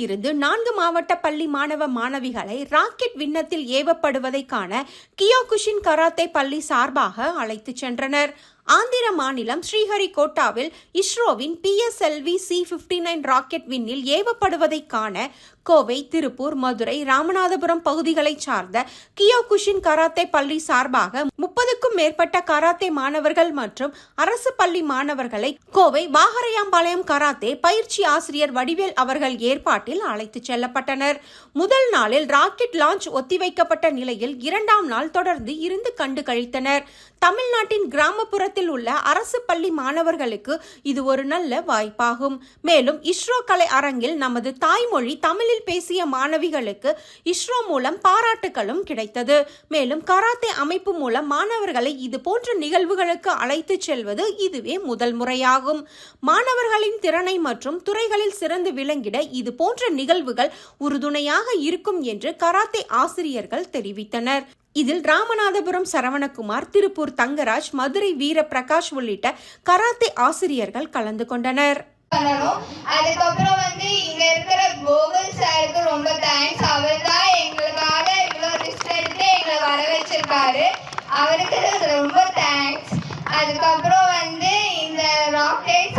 இருந்து நான்கு மாவட்ட பள்ளி மாணவ மாணவிகளை ராக்கெட் விண்ணத்தில் ஏவப்படுவதை காண கியோகுஷின் கராத்தே பள்ளி சார்பாக அழைத்துச் சென்றனர். ஆந்திர மாநிலம் ஸ்ரீஹரிகோட்டாவில் இஸ்ரோவின் PSLV C fifty nine rocket விண்ணில் ஏவப்படுவதை காண கோவை திருப்பூர் மதுரை ராமநாதபுரம் பகுதிகளைச் சார்ந்த கியோகுஷின் கராத்தே பள்ளி சார்பாக முப்பதுக்கும் மேற்பட்ட கராத்தே மாணவர்கள் மற்றும் அரசு பள்ளி மாணவர்களை கோவை வாகரையாம்பாளையம் கராத்தே பயிற்சி ஆசிரியர் வடிவேல் அவர்கள் ஏற்பாட்டில் அழைத்துச் செல்லப்பட்டனர். முதல் நாளில் ராக்கெட் லான்ச் ஒத்திவைக்கப்பட்ட நிலையில் இரண்டாம் நாள் தொடர்ந்து இருந்து கண்டு கழித்தனர். தமிழ்நாட்டின் கிராமப்புறத்தில் உள்ள அரசு பள்ளி மாணவர்களுக்கு இது ஒரு நல்ல வாய்ப்பாகும். மேலும் இஸ்ரோ கலை அரங்கில் நமது தாய்மொழி தமிழில் பேசிய மாணவிகளுக்கு இஸ்ரோ மூலம் பாராட்டுகளும் கிடைத்தது. மேலும் கராத்தே அமைப்பு மூலம் மாணவர்களை இது போன்ற நிகழ்வுகளுக்கு அழைத்துச் செல்வது இதுவே முதல் முறையாகும். மாணவர்களின் திறனை மற்றும் துறைகளில் சிறந்து விளங்கிட இது போன்ற நிகழ்வுகள் உறுதுணையாக இருக்கும் என்று கராத்தே ஆசிரியர்கள் தெரிவித்தனர். இதில் ராமநாதபுரம் சரவணகுமார் திருப்பூர் தங்கராஜ் மதுரை வீர பிரகாஷ் உள்ளிட்ட கராத்தே ஆசிரியர்கள் கலந்து கொண்டனர். பண்ணணும். அதுக்கப்புறம் வந்து இங்க இருக்கிற கோகுல் சாருக்கு ரொம்ப தேங்க்ஸ் அவர் தான் எங்களுக்காக இவ்வளோ ரிஸ்க் எடுத்து எங்களை வர வச்சிருக்காரு. அவருக்கு ரொம்ப தேங்க்ஸ் அதுக்கப்புறம் வந்து இந்த ராக்கெட்